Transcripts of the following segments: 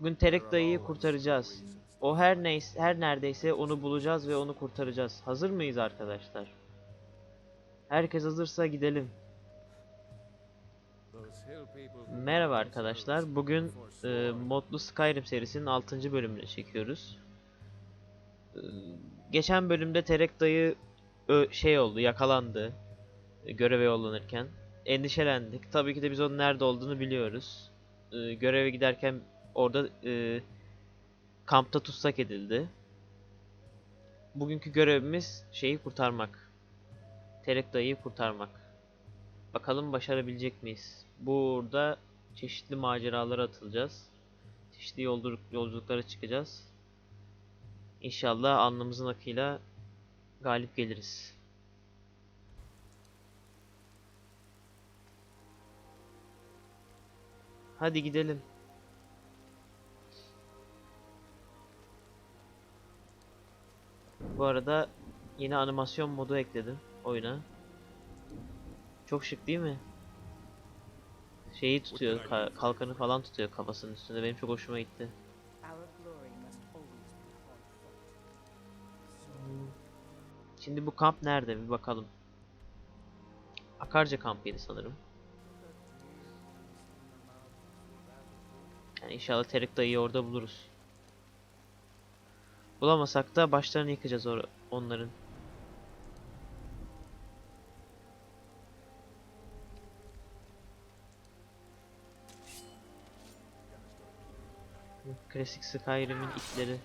Bugün Terek dayıyı kurtaracağız. O her neyse her neredeyse onu bulacağız ve onu kurtaracağız. Hazır mıyız arkadaşlar? Herkes hazırsa gidelim. Merhaba arkadaşlar. Bugün e, modlu Skyrim serisinin 6. bölümünü çekiyoruz. E, geçen bölümde Terek dayı ö- şey oldu, yakalandı. e, göreve yollanırken. Endişelendik. Tabii ki de biz onun nerede olduğunu biliyoruz. E, göreve giderken orada e, kampta tutsak edildi. Bugünkü görevimiz şeyi kurtarmak. Terek dayıyı kurtarmak. Bakalım başarabilecek miyiz? Burada çeşitli maceralara atılacağız. Çeşitli yolculuk, yolculuklara çıkacağız. İnşallah alnımızın akıyla galip geliriz. Hadi gidelim. Bu arada yeni animasyon modu ekledim oyuna. Çok şık değil mi? Şeyi tutuyor, ka- kalkanı falan tutuyor kafasının üstünde. Benim çok hoşuma gitti. Şimdi bu kamp nerede bir bakalım. Akarca kampıydı sanırım. Yani inşallah Terik dayıyı orada buluruz. Bulamasak da başlarını yıkacağız or- onların. Klasik Skyrim'in itleri.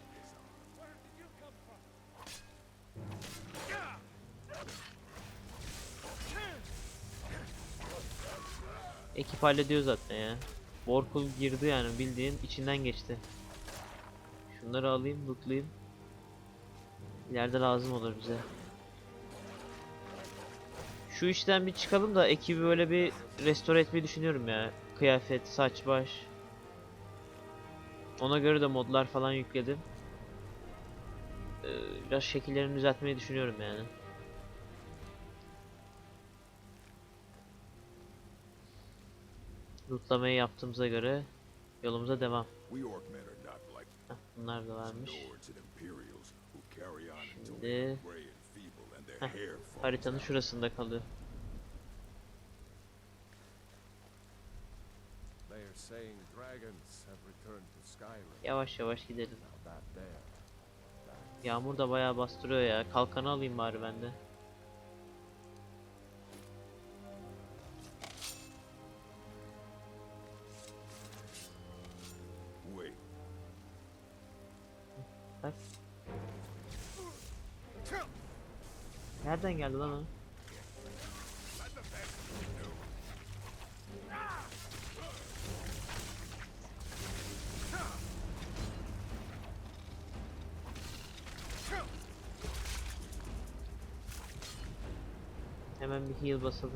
Ekip hallediyor zaten ya. Warpool girdi yani bildiğin içinden geçti. Şunları alayım, lootlayayım. İleride lazım olur bize. Şu işten bir çıkalım da ekibi böyle bir restore etmeyi düşünüyorum ya. Kıyafet, saç, baş. Ona göre de modlar falan yükledim. Ee, biraz şekillerini düzeltmeyi düşünüyorum yani. Lootlamayı yaptığımıza göre yolumuza devam. Heh, bunlar da varmış. Şimdi- Heh, Haritanın şurasında kalıyor. Yavaş yavaş gidelim. Yağmur da bayağı bastırıyor ya. Kalkanı alayım bari ben de. Nereden geldi lan o? Hemen bir heal basalım.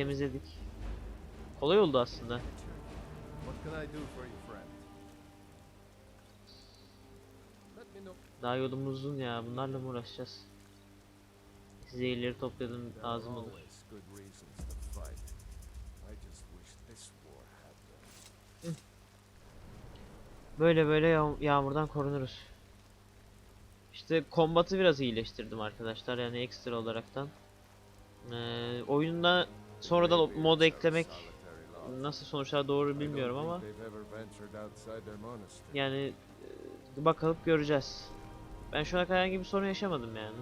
Temizledik. Kolay oldu aslında. Daha yolumuz uzun ya. Bunlarla mı uğraşacağız? Zehirleri topladım lazım olur. Böyle böyle yağ- yağmurdan korunuruz. İşte kombatı biraz iyileştirdim arkadaşlar yani ekstra olaraktan. Ee, oyunda sonradan o modu eklemek nasıl sonuçlar doğru bilmiyorum ama yani e, bakalım göreceğiz. Ben şu ana kadar herhangi bir sorun yaşamadım yani.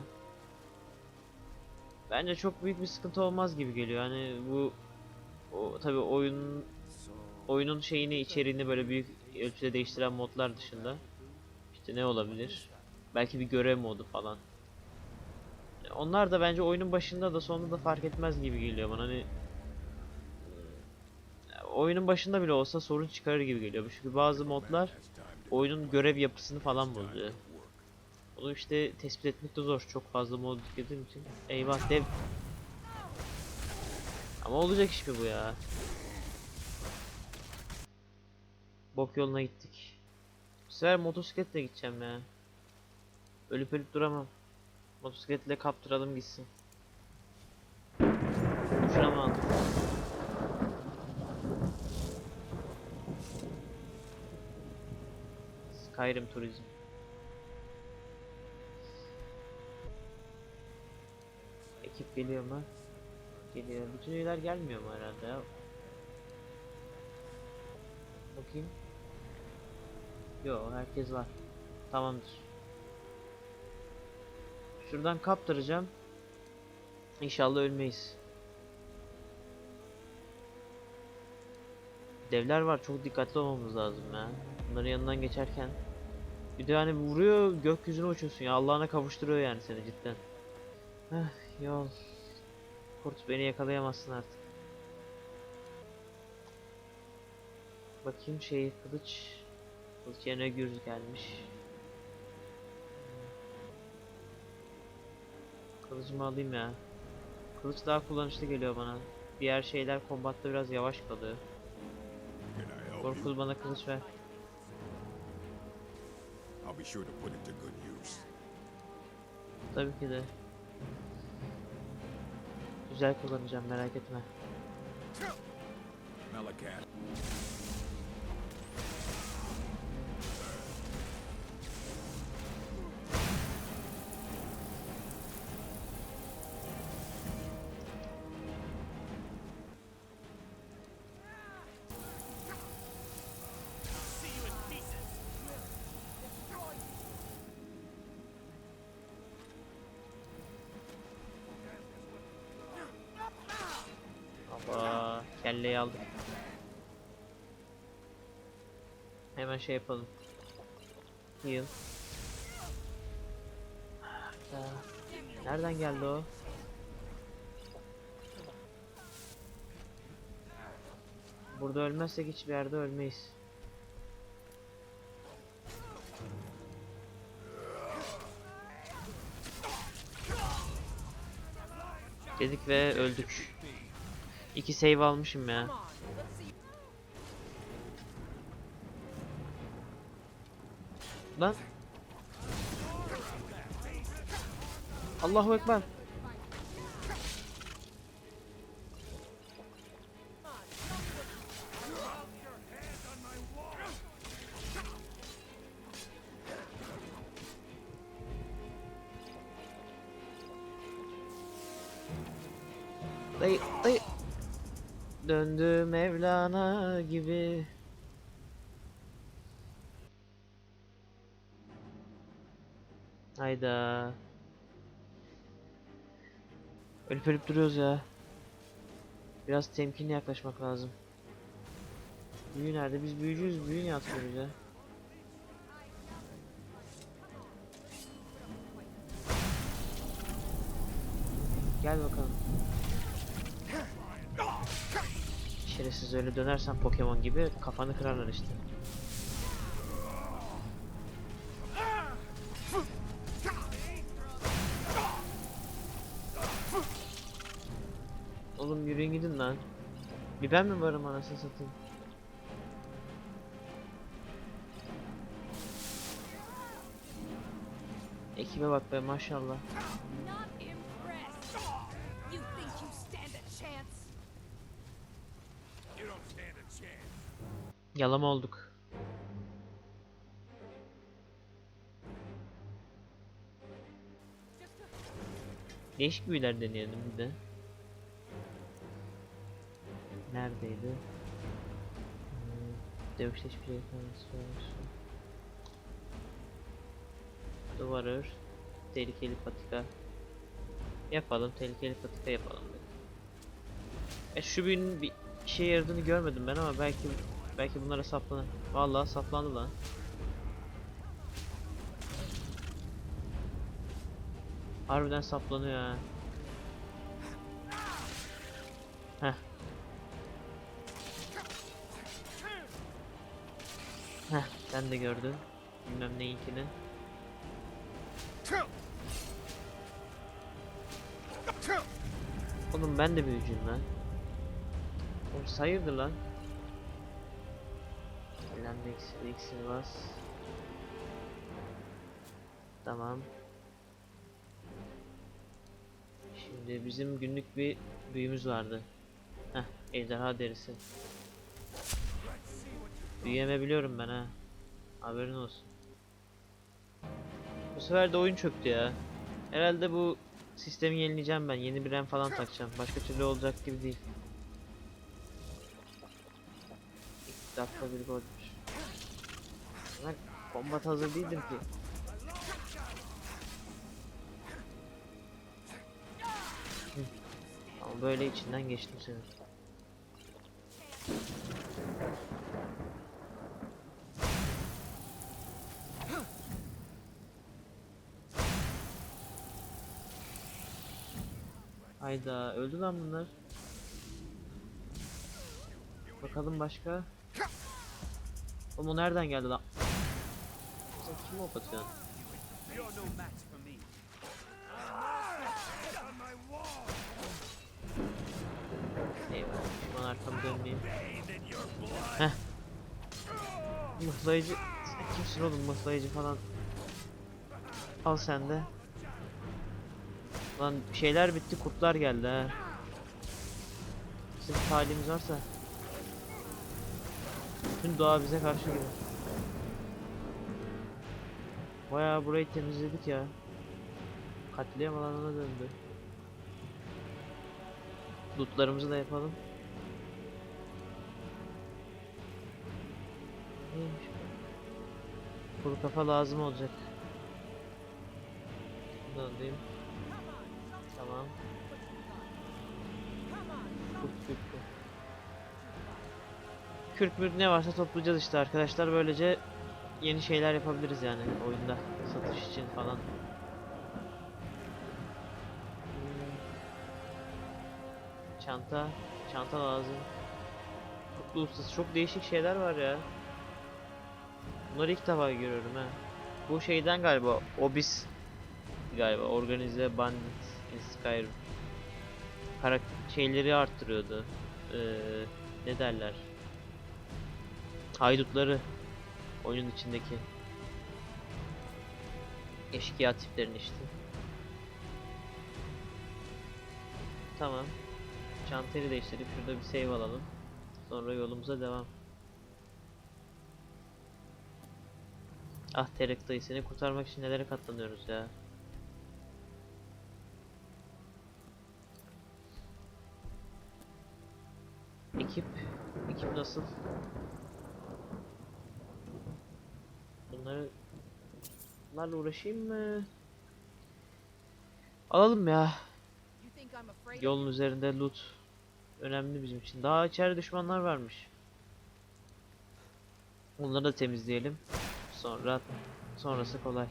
Bence çok büyük bir sıkıntı olmaz gibi geliyor. Hani bu o tabii oyun oyunun şeyini içeriğini böyle büyük ölçüde değiştiren modlar dışında işte ne olabilir? Belki bir görev modu falan. Onlar da bence oyunun başında da sonunda da fark etmez gibi geliyor bana. Hani e, oyunun başında bile olsa sorun çıkarır gibi geliyor. Çünkü bazı modlar oyunun görev yapısını falan bozuyor. Onu işte tespit etmek de zor. Çok fazla mod yüklediğim için. Eyvah dev. Ama olacak iş mi bu ya? Bok yoluna gittik. Bu sefer motosikletle gideceğim ya. Ölüp ölüp duramam. Motosikletle kaptıralım gitsin. Şuna mı aldık? Skyrim turizm. Ekip geliyor mu? Geliyor. Bütün üyeler gelmiyor mu herhalde ya? Bakayım. Yo herkes var. Tamamdır. Şuradan kaptıracağım. İnşallah ölmeyiz. Devler var çok dikkatli olmamız lazım ya. Bunların yanından geçerken. Bir de hani vuruyor gökyüzüne uçuyorsun ya Allah'ına kavuşturuyor yani seni cidden. Heh yol. Kurt beni yakalayamazsın artık. Bakayım şey kılıç. Kılıç yerine gürz gelmiş. Kılıcımı alayım ya. Kılıç daha kullanışlı geliyor bana. Diğer şeyler kombatta biraz yavaş kalıyor. Korkul bana kılıç ver. I'll be sure to put it to good use. Tabii ki de. Güzel kullanacağım merak etme. Malakat. Kelleyi aldık. Hemen şey yapalım. Heal. Nereden geldi o? Burada ölmezsek hiçbir yerde ölmeyiz. Dedik ve öldük. İki save almışım ya. Lan. Allahu Ekber. Mevlana gibi. Hayda. Ölüp ölüp duruyoruz ya. Biraz temkinli yaklaşmak lazım. Büyü nerede? Biz büyücüyüz. Büyü niye atmıyoruz ya? Gel bakalım. Şerefsiz öyle dönersen Pokemon gibi kafanı kırarlar işte. Oğlum yürüyün gidin lan. Bir ben mi varım anasını satayım? Ekibe bak be maşallah. Yalama olduk. Değişik büyüler deneyelim bir de. Neredeydi? Hmm, Dövüşte hiçbir şey yapamaz. Duvar ör. Tehlikeli patika. Yapalım, tehlikeli patika yapalım. E şu büyünün bir işe yaradığını görmedim ben ama belki belki bunlara saplanır. Vallahi saplandı lan. Harbiden saplanıyor ha. Heh. Heh, sen de gördün. Bilmem neyinkini. Oğlum ben de büyücüyüm lan. Oğlum sayırdı lan. Elimde iksir, iksir bas. Tamam. Şimdi bizim günlük bir büyümüz vardı. Heh, ejderha derisi. Büyüyemebiliyorum ben ha. Haberin olsun. Bu sefer de oyun çöktü ya. Herhalde bu sistemi yenileyeceğim ben. Yeni bir RAM falan takacağım. Başka türlü olacak gibi değil. İki dakika bir golmüş. Ben kombat hazır değildim ki. Ama böyle içinden geçtim senin. Hayda öldü lan bunlar. Bakalım başka. Oğlum o nereden geldi lan? Kim ok me. Eyvah düşman arkamı dönmeyeyim. Heh. Mıhlayıcı. Kimsin oğlum mıhlayıcı falan. Al sen de. Lan şeyler bitti kurtlar geldi ha. Bizim halimiz varsa. Bütün doğa bize karşı gelir. Bayağı burayı temizledik ya. Katliam alanına döndü. Lootlarımızı da yapalım. Neymiş? Kuru kafa lazım olacak. Bunu. Tamam. Kurt kürkü. Kürk mürk ne varsa toplayacağız işte arkadaşlar. Böylece yeni şeyler yapabiliriz yani oyunda. Satış için falan. Hmm. Çanta. Çanta lazım. Kutlu ustası. Çok değişik şeyler var ya. Bunları ilk defa görüyorum ha. Bu şeyden galiba. Obis galiba. Organize Bandit in Skyrim. Karak şeyleri arttırıyordu. Ee, ne derler? Haydutları. Oyunun içindeki. Eşkıya tiplerin işte. Tamam. Çantayı değiştirip şurada bir save alalım. Sonra yolumuza devam. Ah Terek dayı kurtarmak için nelere katlanıyoruz ya. Ekip, ekip nasıl? Bunları bunlarla uğraşayım mı? Alalım ya. Yolun üzerinde loot önemli bizim için. Daha içeride düşmanlar varmış. Onları da temizleyelim. Sonra sonrası kolay.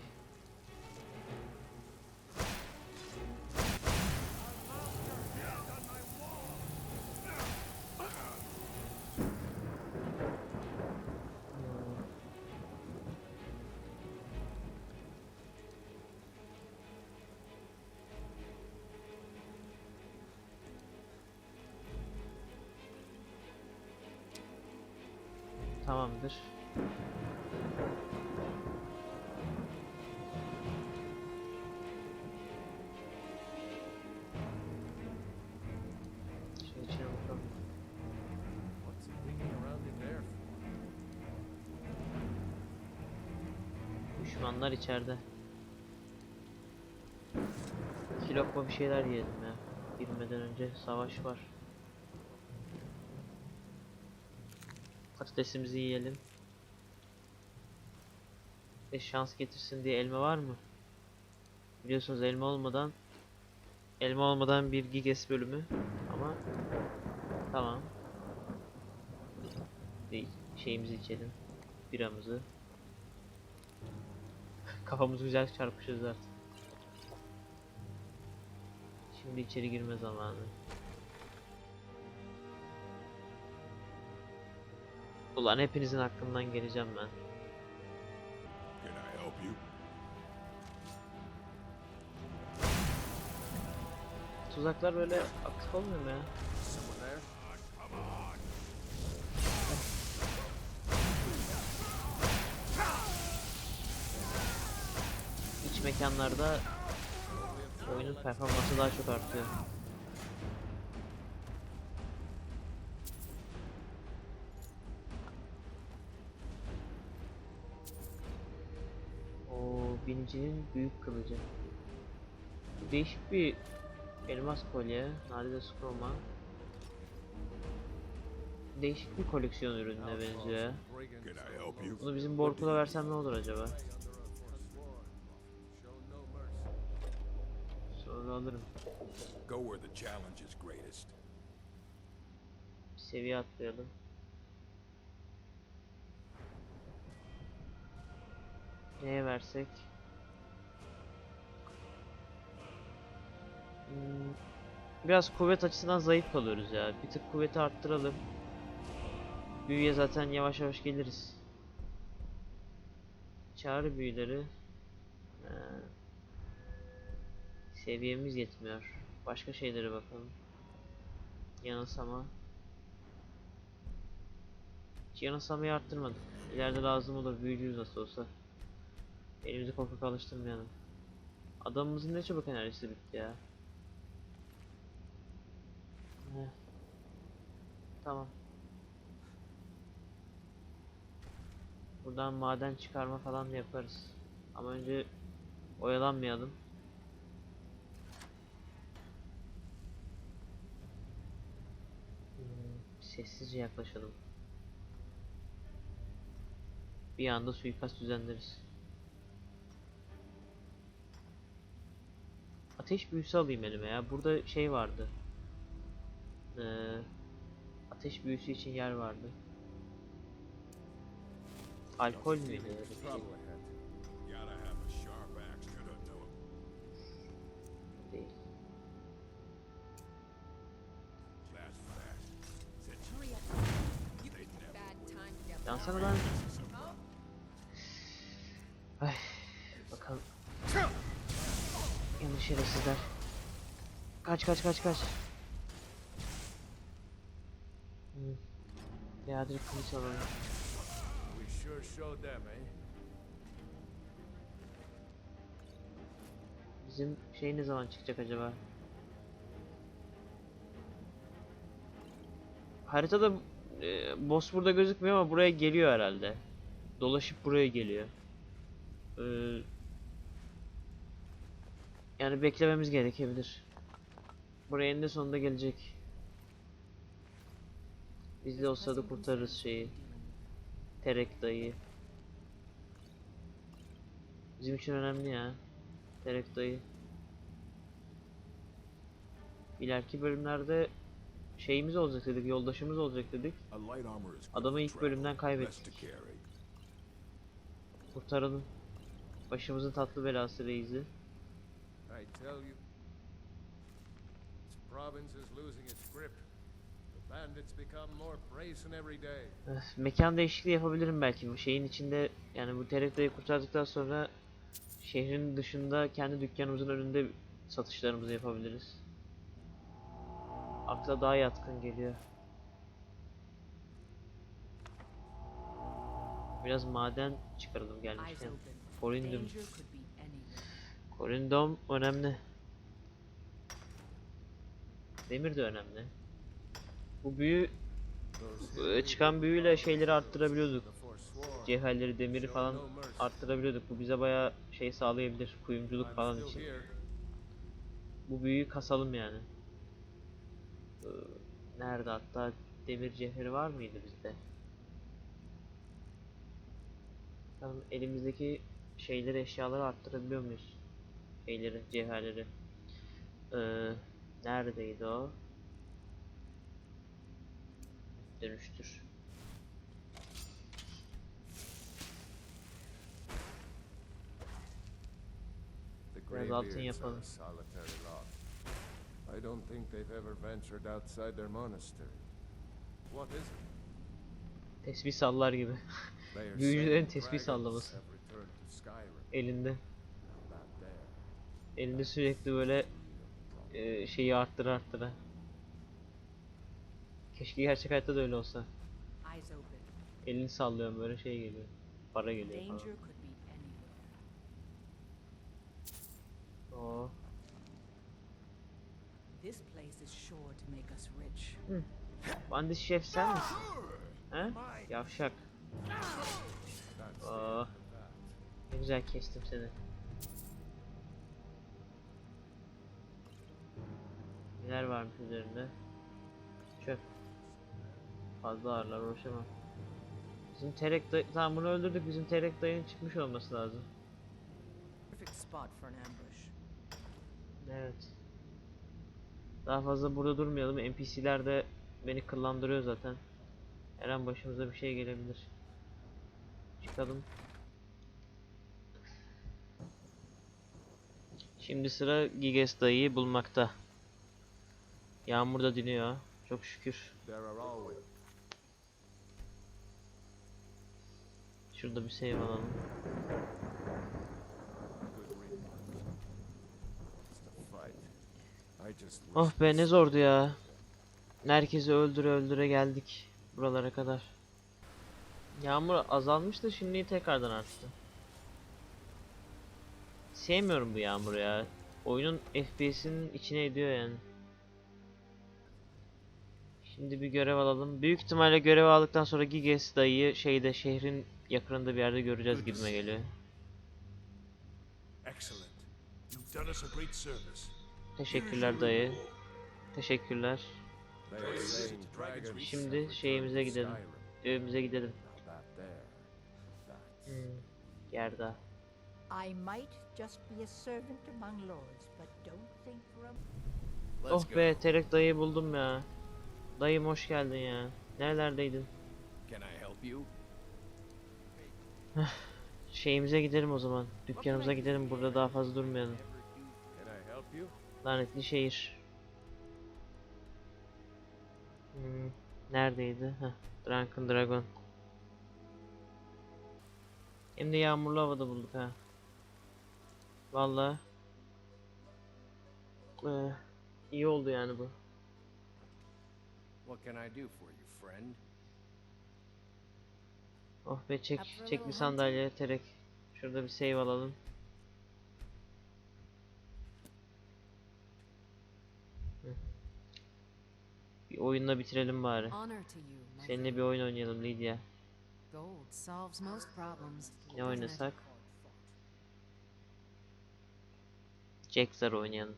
For? Düşmanlar içeride. İki bir şeyler yiyelim ya. Girmeden önce savaş var. Patatesimizi yiyelim. Ve şans getirsin diye elma var mı? Biliyorsunuz elma olmadan elma olmadan bir giges bölümü ama tamam. Değil. Şeyimizi içelim. Biramızı. Kafamızı güzel çarpışırız artık. Şimdi içeri girme zamanı. Ulan hepinizin hakkından geleceğim ben. Tuzaklar böyle aktif olmuyor mu ya? Hiç mekanlarda oyunun performansı daha çok artıyor. O binicinin büyük kılıcı. Değişik bir elmas kolye, nadide skroma. Değişik bir koleksiyon ürününe benziyor. Bunu bizim Borkul'a versem ne olur acaba? Sonra alırım. Bir seviye atlayalım. Neye versek? Biraz kuvvet açısından zayıf kalıyoruz ya. Bir tık kuvveti arttıralım. Büyüye zaten yavaş yavaş geliriz. Çağrı büyüleri. Ee, seviyemiz yetmiyor. Başka şeylere bakalım. Yanılsama. Hiç yanılsamayı arttırmadık. İleride lazım olur. Büyücüyüz nasıl olsa. Elimizi korkak alıştırmayalım. Adamımızın ne çabuk enerjisi bitti ya. Heh. Tamam. Buradan maden çıkarma falan da yaparız. Ama önce oyalanmayalım. Hmm, sessizce yaklaşalım. Bir anda suikast düzenleriz. Ateş büyüsü alayım elime ya. Burada şey vardı. Ee, ateş büyüsü için yer vardı. Alkol müydü öyle lan. Ay, bakalım. Yanlış şerefsizler. Kaç kaç kaç kaç. Hmm. Ya direkt kılıç alalım. Bizim şey ne zaman çıkacak acaba? Haritada e, boss burada gözükmüyor ama buraya geliyor herhalde. Dolaşıp buraya geliyor. Ee, yani beklememiz gerekebilir. Buraya eninde sonunda gelecek. Biz de o sırada kurtarırız şeyi. Terek dayı. Bizim için önemli ya. Terek dayı. İleriki bölümlerde şeyimiz olacak dedik, yoldaşımız olacak dedik. Adamı ilk bölümden kaybettik. Kurtaralım. Başımızın tatlı belası reizi. I tell you, this province is losing its grip. Mekan değişikliği yapabilirim belki bu şeyin içinde yani bu dayı kurtardıktan sonra şehrin dışında kendi dükkanımızın önünde satışlarımızı yapabiliriz. Akla daha yatkın geliyor. Biraz maden çıkaralım gelmişken. Korindum. Korindom önemli. Demir de önemli. Bu büyü e, çıkan büyüyle şeyleri arttırabiliyorduk. Cevherleri, demiri falan arttırabiliyorduk. Bu bize bayağı şey sağlayabilir. Kuyumculuk falan için. Bu büyüyü kasalım yani. Ee, Nerede hatta demir cevheri var mıydı bizde? Bakalım elimizdeki şeyleri, eşyaları arttırabiliyor muyuz? Şeyleri, cevherleri. Ee, neredeydi o? Dönüştür. The Biraz altın yapalım. I don't think they've ever ventured outside their monastery. What is it? Tesbih sallar gibi. Büyücülerin tesbih sallaması. Elinde. Elinde sürekli böyle e, şeyi arttıra arttıra. Keşke gerçek hayatta da öyle olsa. Elini sallıyorum böyle şey geliyor. Para geliyor falan. Oo. This place is sure to make us rich. Hmm. Bandı şef sen misin? He? Yavşak. Oo. Ne güzel kestim seni. Neler varmış üzerinde? Fazla ağırlar uğraşamam. Bizim Terek dayı... Tamam bunu öldürdük. Bizim Terek dayının çıkmış olması lazım. Perfect spot for an ambush. Evet. Daha fazla burada durmayalım. NPC'ler de beni kıllandırıyor zaten. Her an başımıza bir şey gelebilir. Çıkalım. Şimdi sıra Giges dayıyı bulmakta. Yağmur da diniyor. Çok şükür. Şurada bir save alalım. Oh be ne zordu ya. Herkesi öldüre öldüre geldik buralara kadar. Yağmur azalmıştı şimdi tekrardan arttı. Sevmiyorum bu yağmur ya. Oyunun FPS'inin içine ediyor yani. Şimdi bir görev alalım. Büyük ihtimalle görev aldıktan sonra Giges dayıyı şeyde şehrin yakınında bir yerde göreceğiz gibime geliyor. Excellent. You've done us a great service. Teşekkürler dayı. Teşekkürler. Şimdi şeyimize gidelim. Evimize gidelim. Hmm. Gerda. I might just be a servant among lords, but don't think for a Oh be Terek dayıyı buldum ya. Dayım hoş geldin ya. Nerelerdeydin? Can I help you? Şeyimize gidelim o zaman. Dükkanımıza gidelim burada daha fazla durmayalım. Lanetli şehir. Hmm, neredeydi? Heh, Drunken Dragon. Hem de yağmurlu havada bulduk ha. Vallahi. Ee, iyi oldu yani bu. What can I do for you, friend? Oh be çek, çek bir sandalye Terek. Şurada bir save alalım. Bir oyunla bitirelim bari. Seninle bir oyun oynayalım Lydia. Ne oynasak? Jaxar oynayalım.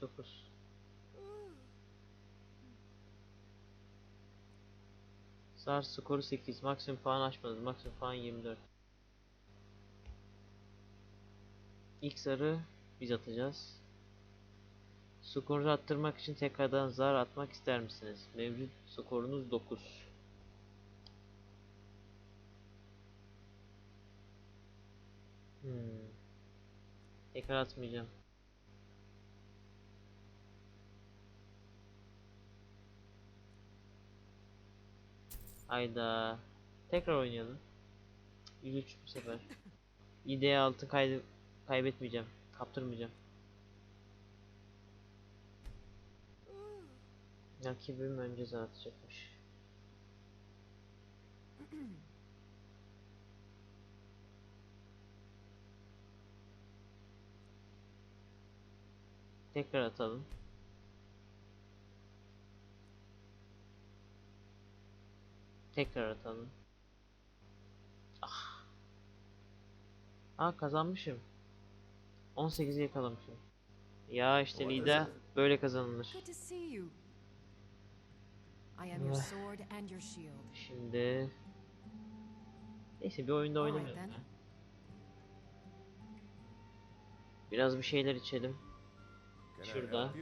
Dokuz. Zar skoru 8. Maksimum puan açmadı. Maksimum puan 24. İlk zarı biz atacağız. Skorunuzu arttırmak için tekrardan zar atmak ister misiniz? Mevcut skorunuz 9. Hmm. Tekrar atmayacağım. Hayda. Tekrar oynayalım. 103 bu sefer. İdeya altın kaydı kaybetmeyeceğim. Kaptırmayacağım. Rakibim önce zar atacakmış. Tekrar atalım. Tekrar atalım. Ah. Aa kazanmışım. 18'i yakalamışım. Ya işte it? böyle kazanılır. Good to see you. I am your sword and your shield. Şimdi Neyse bir oyunda oynamıyorum. ya. Biraz bir şeyler içelim. Can I Şurada.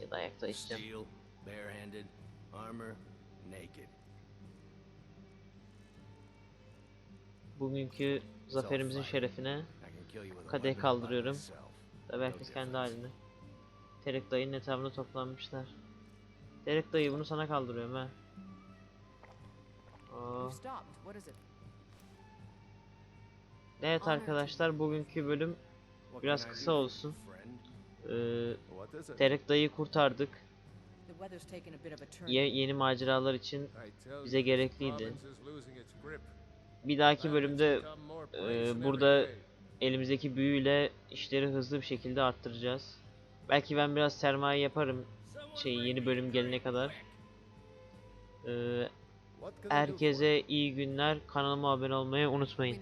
Ya da ayakta içeceğim. Steel, barehanded, armor, naked. Bugünkü zaferimizin şerefine Kadeh kaldırıyorum. Tabi herkes kendi halinde. Terek dayının etrafında toplanmışlar. Terek dayı bunu sana kaldırıyorum ha. Oo. Evet arkadaşlar bugünkü bölüm Biraz kısa olsun. İt? Terek dayıyı kurtardık. Ye- yeni maceralar için bize gerekliydi. Bir dahaki bölümde e, burada elimizdeki büyüyle işleri hızlı bir şekilde arttıracağız. Belki ben biraz sermaye yaparım şey yeni bölüm gelene kadar. Ee, herkese iyi günler. Kanalıma abone olmayı unutmayın.